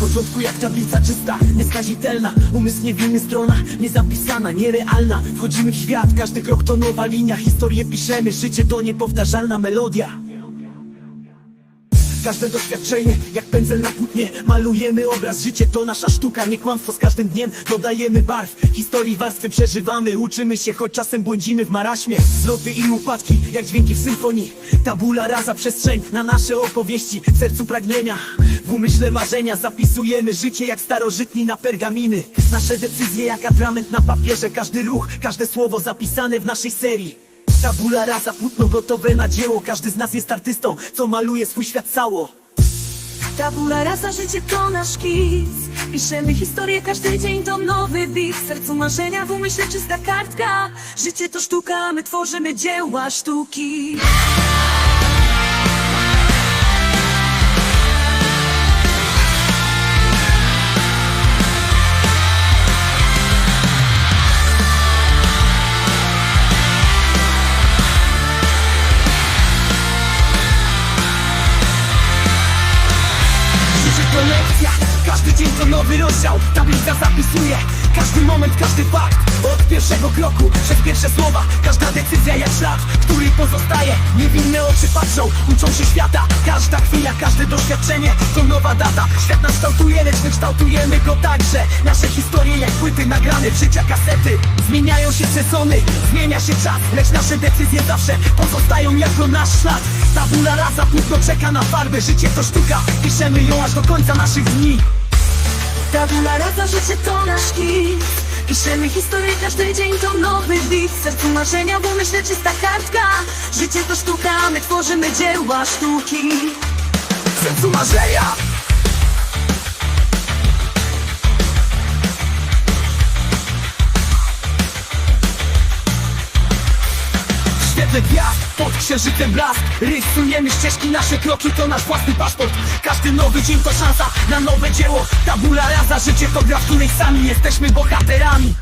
początku jak tablica czysta, nieskazitelna Umysł niewinny, strona niezapisana, nierealna. Wchodzimy w świat, każdy krok to nowa linia Historię piszemy, życie to niepowtarzalna melodia Każde doświadczenie, jak pędzel na płótnie. Malujemy obraz, życie to nasza sztuka Nie kłamstwo z każdym dniem, dodajemy barw Historii warstwy przeżywamy, uczymy się Choć czasem błądzimy w maraśmie. Zloty i upadki, jak dźwięki w symfonii. Tabula rasa, przestrzeń na nasze opowieści. W sercu pragnienia, w umyśle marzenia. Zapisujemy życie jak starożytni na pergaminy. Nasze decyzje jak atrament na papierze. Każdy ruch, każde słowo zapisane w naszej serii Tabula rasa, płótno gotowe na dzieło. Każdy z nas jest artystą, co maluje swój świat cało. Tabula rasa, życie to nasz kis Piszemy historię, każdy dzień to nowy bit W sercu marzenia, w umyśle czysta kartka. Życie to sztuka, my tworzymy dzieła sztuki to nowy rozdział Tablica zapisuje każdy moment, każdy fakt. Od pierwszego kroku, przez pierwsze słowa Każda decyzja jak ślad, który pozostaje. Niewinne oczy patrzą, uczą się świata. Każda chwila, każde doświadczenie to nowa data. Świat nas kształtuje, lecz my kształtujemy go także. Nasze historie jak płyty nagrane w życia kasety. Zmieniają się sezony, zmienia się czas Lecz nasze decyzje zawsze pozostają jako nasz ślad. Tabula rasa, płótno czeka na farbę Życie to sztuka, piszemy ją aż do końca naszych dni Tabula rasa, życie to nasz kit Piszemy historię, każdy dzień to nowy bit sercu marzenia, w umyśle czysta kartka. Życie to sztuka, my tworzymy dzieła sztuki. Sercu marzenia W świetle gwiazd, pod księżycem blask. Rysujemy ścieżki, nasze kroki to nasz własny paszport. Każdy nowy dzień to szansa na nowe dzieło. Tabula rasa, życie to gra, w której sami jesteśmy bohaterami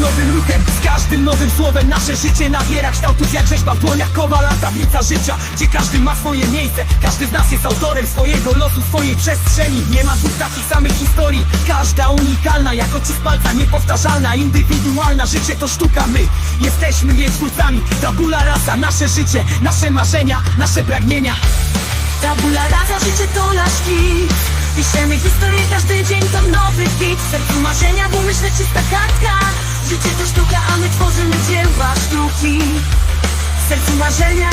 nowym ruchem, z każdym nowym słowem Nasze życie nabiera kształtów jak rzeźba w dłoniach Kowala, tablica życia, gdzie każdy ma swoje miejsce Każdy z nas jest autorem swojego losu, swojej przestrzeni. Nie ma dwóch takich samych historii Każda unikalna, jak oczy z palca Niepowtarzalna, indywidualna Życie to sztuka, my jesteśmy jej twórcami Tabula rasa, nasze życie, nasze marzenia, nasze pragnienia. Tabula rasa, życie to nasz kit Piszemy historię, każdy dzień to nowy hit. W sercu marzenia, w umyśle czysta kartka Życie to sztuka, a my tworzymy dzieła sztuki. W sercu marzenia.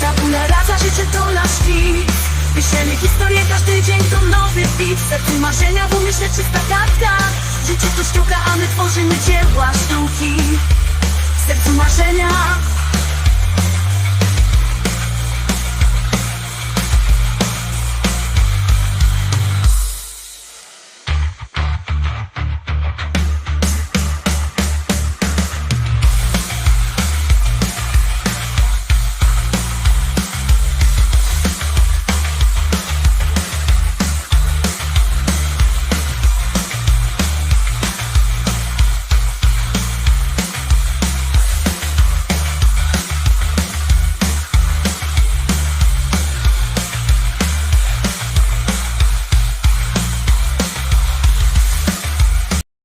Tabula rasa, życie to nasz hit Piszemy historię, każdy dzień to nowy bit. W sercu marzenia, w umyśle czysta kartka. Życie to sztuka, a my tworzymy dzieła sztuki. W sercu marzenia